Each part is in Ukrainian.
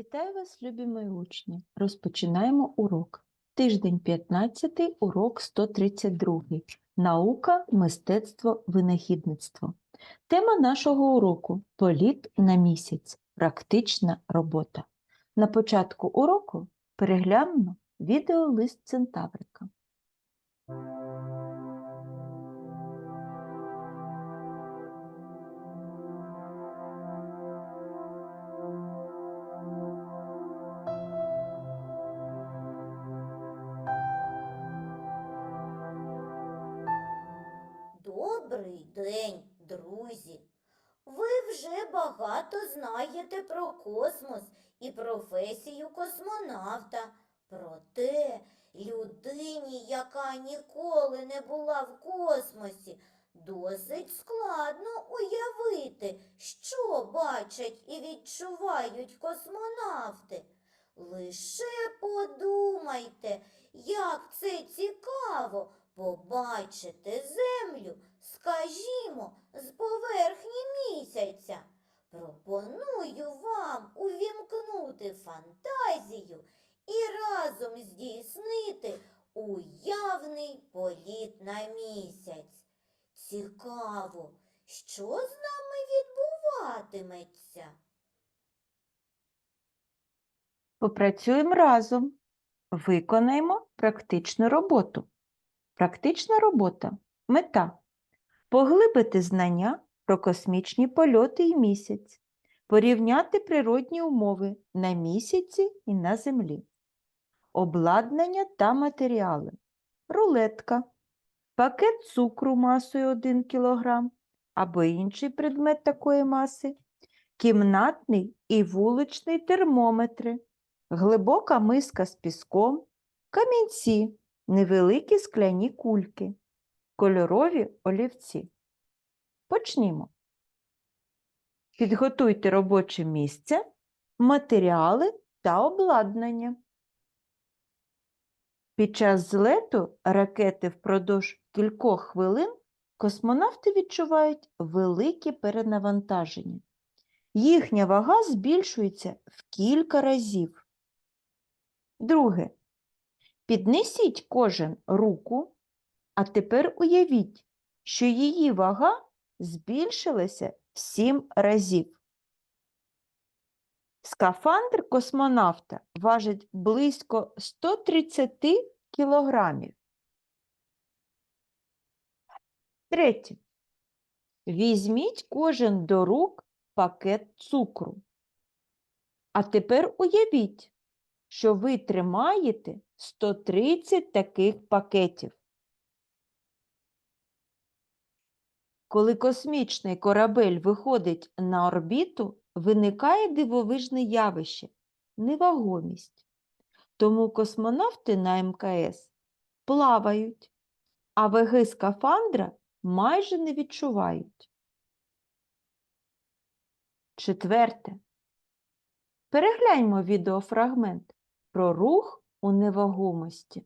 Вітаю вас, любі мої учні! Розпочинаємо урок. Тиждень 15, урок 132. Наука, мистецтво, винахідництво. Тема нашого уроку Політ на місяць. Практична робота. На початку уроку переглянемо відеолист Центаврика. День, друзі! Ви вже багато знаєте про космос і професію космонавта. Проте людині, яка ніколи не була в космосі, досить складно уявити, що бачать і відчувають космонавти. Лише подумайте, як це цікаво побачити землю, скажімо, з поверхні місяця. Пропоную вам увімкнути фантазію і разом здійснити уявний політ на місяць. Цікаво, що з нами відбуватиметься? Попрацюємо разом. Виконаємо практичну роботу. Практична робота. Мета. Поглибити знання про космічні польоти і місяць. Порівняти природні умови на місяці і на Землі. Обладнання та матеріали. Рулетка. Пакет цукру масою 1 кг або інший предмет такої маси. Кімнатний і вуличний термометри. Глибока миска з піском. Камінці невеликі скляні кульки, кольорові олівці. Почнімо. Підготуйте робоче місце, матеріали та обладнання. Під час злету ракети впродовж кількох хвилин космонавти відчувають велике перенавантаження. Їхня вага збільшується в кілька разів. Друге. Піднесіть кожен руку, а тепер уявіть, що її вага збільшилася в 7 разів. Скафандр космонавта важить близько 130 кілограмів. Третє. Візьміть кожен до рук пакет цукру. А тепер уявіть, що ви тримаєте 130 таких пакетів. Коли космічний корабель виходить на орбіту, виникає дивовижне явище невагомість. Тому космонавти на МКС плавають, а ваги скафандра майже не відчувають. Четверте. Перегляньмо відеофрагмент про рух у невагомості.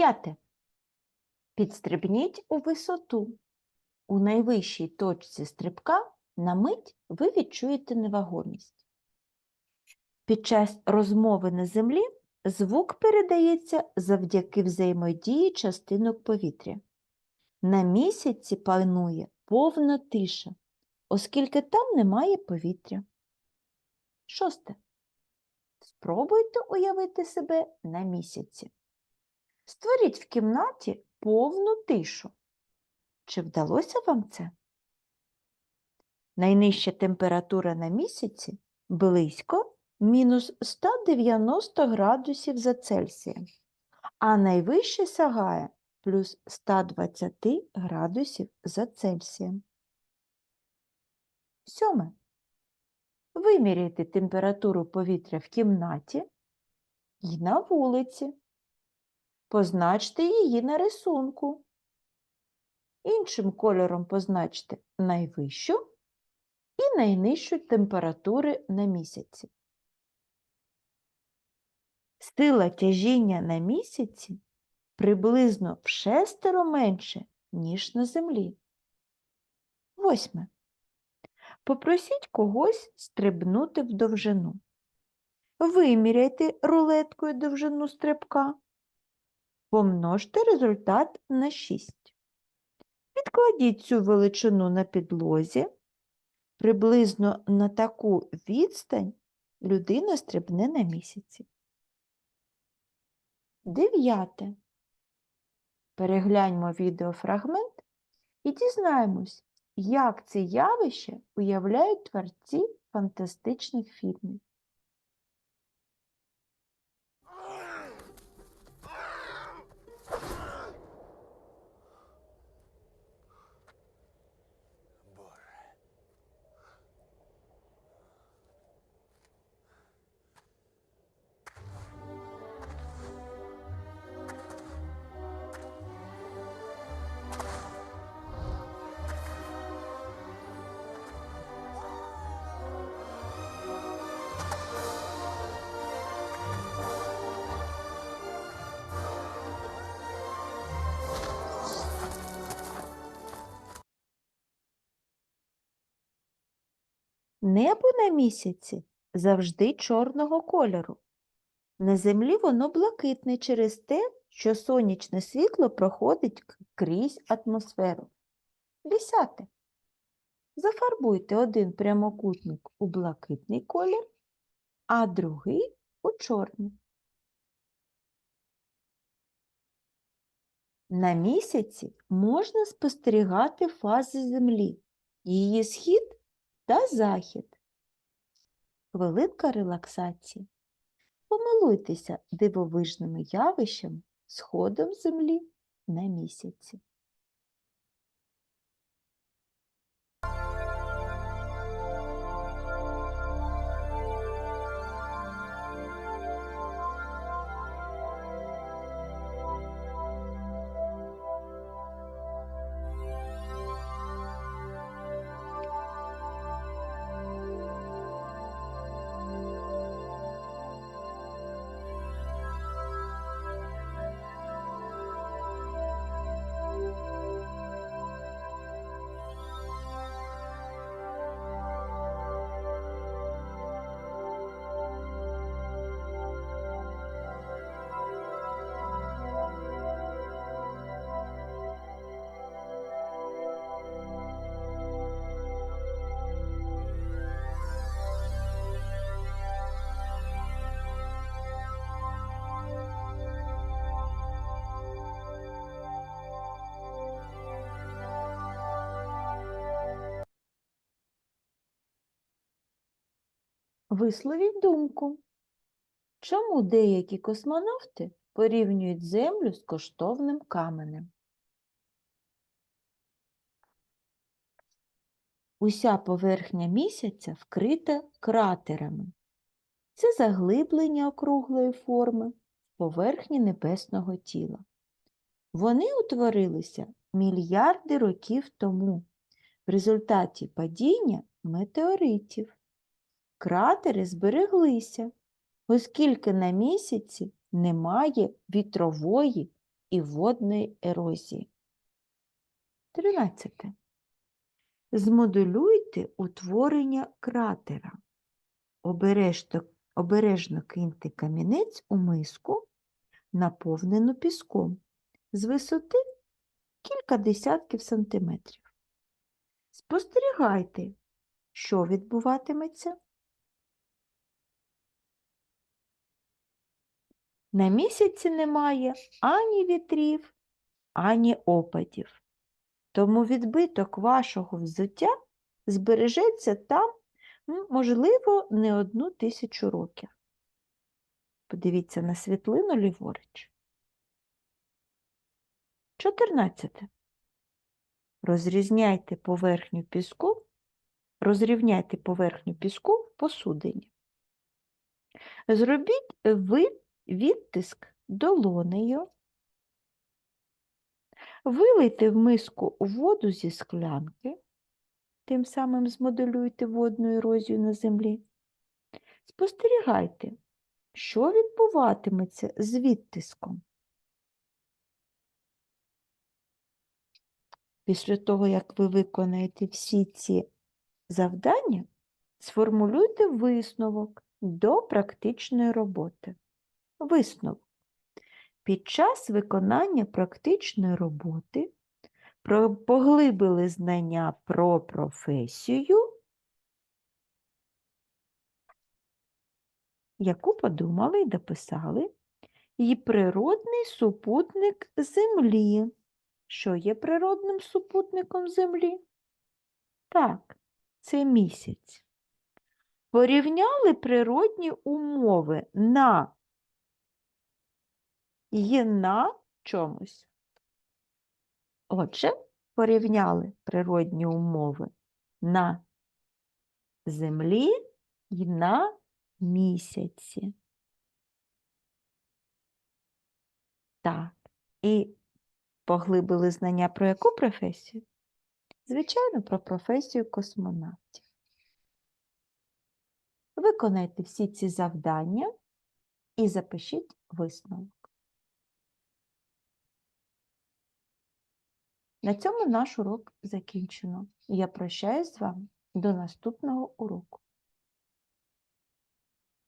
П'яте. Підстрибніть у висоту. У найвищій точці стрибка на мить ви відчуєте невагомість. Під час розмови на землі звук передається завдяки взаємодії частинок повітря. На місяці панує повна тиша, оскільки там немає повітря. Шосте. Спробуйте уявити себе на місяці. Створіть в кімнаті повну тишу. Чи вдалося вам це? Найнижча температура на місяці близько мінус 190 градусів за Цельсієм, а найвища сягає плюс 120 градусів за Цельсієм. Сьоме. Виміряйте температуру повітря в кімнаті і на вулиці. Позначте її на рисунку. Іншим кольором позначте найвищу і найнижчу температури на місяці. Сила тяжіння на місяці приблизно в шестеро менше, ніж на землі. Восьме. Попросіть когось стрибнути в довжину. Виміряйте рулеткою довжину стрибка. Помножте результат на 6. Підкладіть цю величину на підлозі. Приблизно на таку відстань людина стрибне на місяці. Дев'яте. Перегляньмо відеофрагмент і дізнаємось, як це явище уявляють творці фантастичних фільмів. Небо на місяці завжди чорного кольору. На землі воно блакитне через те, що сонячне світло проходить крізь атмосферу. Десяте. Зафарбуйте один прямокутник у блакитний колір, а другий у чорний. На місяці можна спостерігати фази Землі, її схід та захід. Хвилинка релаксації. Помилуйтеся дивовижними явищами сходом Землі на місяці. Висловіть думку. Чому деякі космонавти порівнюють Землю з коштовним каменем? Уся поверхня місяця вкрита кратерами. Це заглиблення округлої форми поверхні небесного тіла. Вони утворилися мільярди років тому в результаті падіння метеоритів. Кратери збереглися, оскільки на місяці немає вітрової і водної ерозії. 13. Змоделюйте утворення кратера. Обережно, обережно киньте камінець у миску, наповнену піском, з висоти кілька десятків сантиметрів. Спостерігайте, що відбуватиметься. На місяці немає ані вітрів, ані опадів. Тому відбиток вашого взуття збережеться там, можливо, не одну тисячу років. Подивіться на світлину ліворуч. 14. Розрізняйте поверхню піску, розрівняйте поверхню піску в посудині. Зробіть ви відтиск долонею. Вилийте в миску воду зі склянки, тим самим змоделюйте водну ерозію на землі. Спостерігайте, що відбуватиметься з відтиском. Після того, як ви виконаєте всі ці завдання, сформулюйте висновок до практичної роботи. Висновок. Під час виконання практичної роботи поглибили знання про професію, яку подумали і дописали, і природний супутник Землі. Що є природним супутником Землі? Так, це місяць. Порівняли природні умови на і на чомусь. Отже, порівняли природні умови на Землі і на місяці. Так, і поглибили знання про яку професію? Звичайно, про професію космонавтів. Виконайте всі ці завдання і запишіть висновок. На цьому наш урок закінчено. Я прощаюсь з вами до наступного уроку.